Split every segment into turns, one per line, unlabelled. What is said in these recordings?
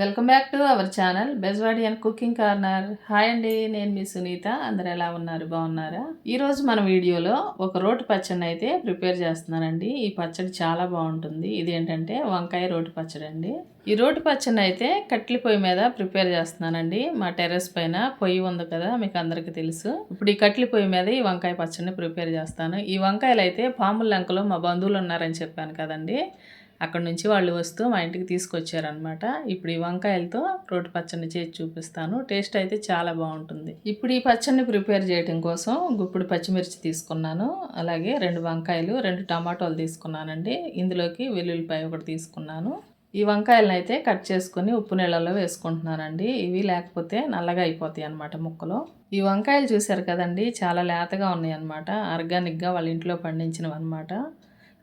Welcome back to our channel Bezwadi and cooking corner. Hi అండి నేను మీ సునీత. అందరు ఎలా ఉన్నారు? బాగున్నారా? ఈరోజు మన వీడియోలో ఒక రోటి పచ్చడిని అయితే ప్రిపేర్ చేస్తున్నానండి. ఈ పచ్చడి చాలా బాగుంటుంది. ఇది ఏంటంటే వంకాయ రోటి పచ్చడి అండి. ఈ రోటి పచ్చడిని అయితే కట్లి పొయ్యి మీద ప్రిపేర్ చేస్తున్నానండి. మా టెర్రస్ పైన పొయ్యి ఉంది కదా మీకు అందరికీ తెలుసు. ఇప్పుడు ఈ కట్లి పొయ్యి మీద ఈ వంకాయ పచ్చడిని ప్రిపేర్ చేస్తాను. ఈ వంకాయలు అయితే పాముల లంకలో మా బంధువులు ఉన్నారని చెప్పాను కదండి. అక్కడ నుంచి వాళ్ళు వస్తూ మా ఇంటికి తీసుకొచ్చారనమాట ఇప్పుడు ఈ వంకాయలతో రోటి పచ్చడిని చేసి చూపిస్తాను. టేస్ట్ అయితే చాలా బాగుంటుంది. ఇప్పుడు ఈ పచ్చడిని ప్రిపేర్ చేయడం కోసం గుప్పుడు పచ్చిమిర్చి తీసుకున్నాను. అలాగే రెండు వంకాయలు రెండు టమాటోలు తీసుకున్నానండి. ఇందులోకి వెల్లుల్లిపాయ ఒకటి తీసుకున్నాను. ఈ వంకాయలను అయితే కట్ చేసుకుని ఉప్పు నీళ్ళలో వేసుకుంటున్నానండి. ఇవి లేకపోతే నల్లగా అయిపోతాయి అనమాట ముక్కలు. ఈ వంకాయలు చూశారు కదండి చాలా లేతగా ఉన్నాయి అనమాట ఆర్గానిక్గా వాళ్ళ ఇంట్లో పండించినవి అనమాట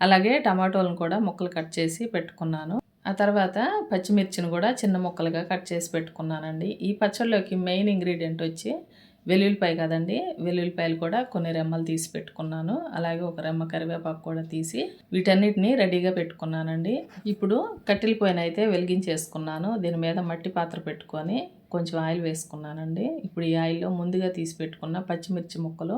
అలాగే టమాటోలను కూడా ముక్కలు కట్ చేసి పెట్టుకున్నాను. ఆ తర్వాత పచ్చిమిర్చిని కూడా చిన్న ముక్కలుగా కట్ చేసి పెట్టుకున్నానండి. ఈ పచ్చళ్ళలోకి మెయిన్ ఇంగ్రీడియంట్ వచ్చి వెల్లుల్లిపాయ కదండి. వెల్లుల్లిపాయలు కూడా కొన్ని రెమ్మలు తీసి పెట్టుకున్నాను. అలాగే ఒక రెమ్మ కరివేపాకు కూడా తీసి వీటన్నిటిని రెడీగా పెట్టుకున్నానండి. ఇప్పుడు కట్టెల పొయ్యిన అయితే వెలిగించేసుకున్నాను. దీని మీద మట్టి పాత్ర పెట్టుకొని కొంచెం ఆయిల్ వేసుకున్నానండి. ఇప్పుడు ఈ ఆయిల్లో ముందుగా తీసి పెట్టుకున్న పచ్చిమిర్చి ముక్కలు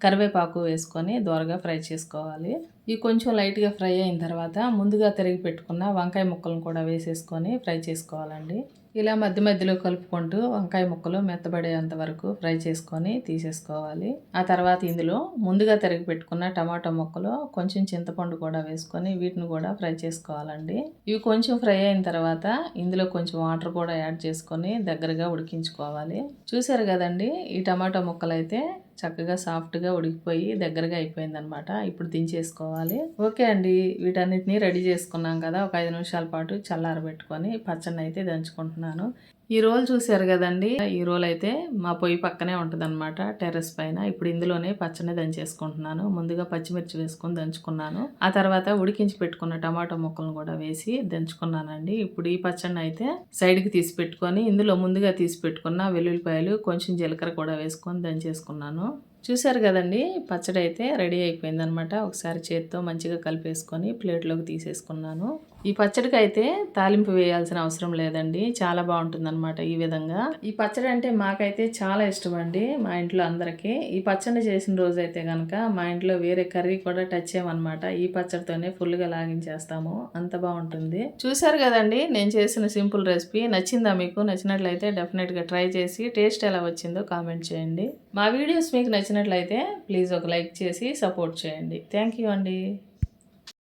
కరివేపాకు వేసుకొని దోరగా ఫ్రై చేసుకోవాలి. ఇవి కొంచెం లైట్గా ఫ్రై అయిన తర్వాత ముందుగా తిరిగి పెట్టుకున్న వంకాయ ముక్కలను కూడా వేసేసుకొని ఫ్రై చేసుకోవాలండి. ఇలా మధ్య మధ్యలో కలుపుకుంటూ వంకాయ ముక్కలు మెత్తబడేంత వరకు ఫ్రై చేసుకొని తీసేసుకోవాలి. ఆ తర్వాత ఇందులో ముందుగా తిరిగి పెట్టుకున్న టమాటో ముక్కలు కొంచెం చింతపండు కూడా వేసుకొని వీటిని కూడా ఫ్రై చేసుకోవాలండి. ఇవి కొంచెం ఫ్రై అయిన తర్వాత ఇందులో కొంచెం వాటర్ కూడా యాడ్ చేసుకొని దగ్గరగా ఉడికించుకోవాలి. చూసారు కదండి ఈ టమాటో ముక్కలు అయితే చక్కగా సాఫ్ట్గా ఉడికిపోయి దగ్గరగా అయిపోయిందనమాట ఇప్పుడు దించేసుకోవాలి. ఓకే అండి. వీటన్నిటిని రెడీ చేసుకున్నాం కదా. ఒక ఐదు నిమిషాల పాటు చల్లారబెట్టుకొని పచ్చడిని అయితే దంచుకుంటున్నాను. ఈ రోల్ చూసారు కదండి. ఈ రోల్ అయితే మా పొయ్యి పక్కనే ఉంటుంది అనమాట టెర్రస్ పైన. ఇప్పుడు ఇందులోనే పచ్చడి దంచేసుకుంటున్నాను. ముందుగా పచ్చిమిర్చి వేసుకొని దంచుకున్నాను. ఆ తర్వాత ఉడికించి పెట్టుకున్న టమాటో ముక్కలను కూడా వేసి దంచుకున్నానండి. ఇప్పుడు ఈ పచ్చడిని అయితే సైడ్కి తీసి పెట్టుకొని ఇందులో ముందుగా తీసి పెట్టుకున్న వెల్లుల్లిపాయలు కొంచెం జీలకర్ర కూడా వేసుకొని దంచేసుకున్నాను. చూశారు కదండి పచ్చడి అయితే రెడీ అయిపోయిందనమాట ఒకసారి చేత్తో మంచిగా కలిపేసుకొని ప్లేట్లోకి తీసేసుకున్నాను. ఈ పచ్చడికి అయితే తాలింపు వేయాల్సిన అవసరం లేదండి. చాలా బాగుంటుందన్నమాట ఈ విధంగా. ఈ పచ్చడి అంటే మాకైతే చాలా ఇష్టం అండి మా ఇంట్లో అందరికీ. ఈ పచ్చడి చేసిన రోజు అయితే కనుక మా ఇంట్లో వేరే కర్రీ కూడా టచ్ చేయమన్నమాట. ఈ పచ్చడితోనే ఫుల్గా లాగించేస్తాము. అంత బాగుంటుంది. చూసారు కదండి నేను చేసిన సింపుల్ రెసిపీ. నచ్చిందా మీకు? నచ్చినట్లయితే డెఫినెట్గా ట్రై చేసి టేస్ట్ ఎలా వచ్చిందో కామెంట్ చేయండి. మా వీడియోస్ మీకు నచ్చినట్లయితే ప్లీజ్ ఒక లైక్ చేసి సపోర్ట్ చేయండి. థ్యాంక్ యూ అండి.